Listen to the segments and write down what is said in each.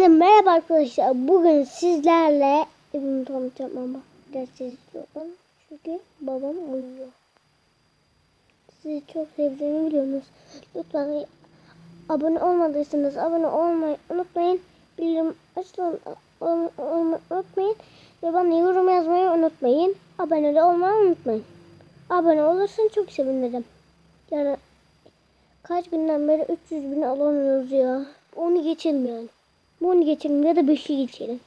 Hepinize merhaba arkadaşlar. Bugün sizlerle evimi tanıtacağım ama biraz olun. Çünkü babam uyuyor. Sizi çok sevdiğimi biliyorsunuz. Lütfen abone olmadıysanız abone olmayı unutmayın. Bildirim açın olmayı unutmayın. Ve bana yorum yazmayı unutmayın. Abone de olmayı unutmayın. Abone olursan çok sevinirim. Yani kaç günden beri 300 bin alamıyoruz ya. Onu geçelim yani. Bunu geçelim ya da 5'i geçelim.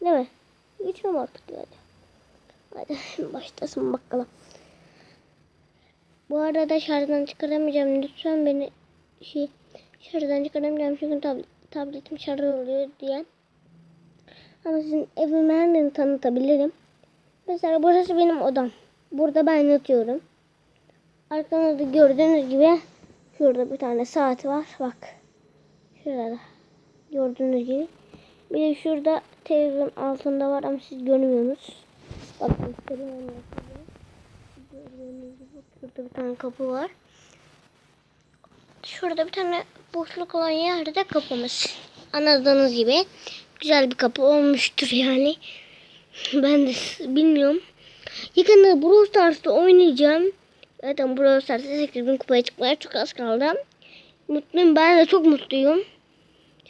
Değil mi? Geçelim artık yani. Hadi başlasın bakalım. Bu arada şarjdan çıkaramayacağım. Lütfen beni şey şarjdan çıkaramayacağım çünkü tab tabletim şarj oluyor diye. Ama sizin evimi hemen tanıtabilirim. Mesela burası benim odam. Burada ben yatıyorum. Arkamda da gördüğünüz gibi şurada bir tane saat var. Bak. Şurada. Gördüğünüz gibi. Bir de şurada televizyon altında var ama siz görmüyorsunuz. Bakın göstereyim. Gördüğünüz gibi bak, şurada bir tane kapı var. Şurada bir tane boşluk olan yerde de kapımız. Anladığınız gibi güzel bir kapı olmuştur yani. Ben de bilmiyorum. Yakında Brawl Stars'ta oynayacağım. Zaten Brawl Stars'ta 8000 kupaya çıkmaya çok az kaldı. Mutluyum. Ben de çok mutluyum.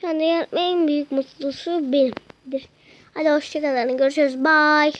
Yapma en büyük mutlusu benimdir. Hadi hoşçakalın. Görüşürüz. Bye.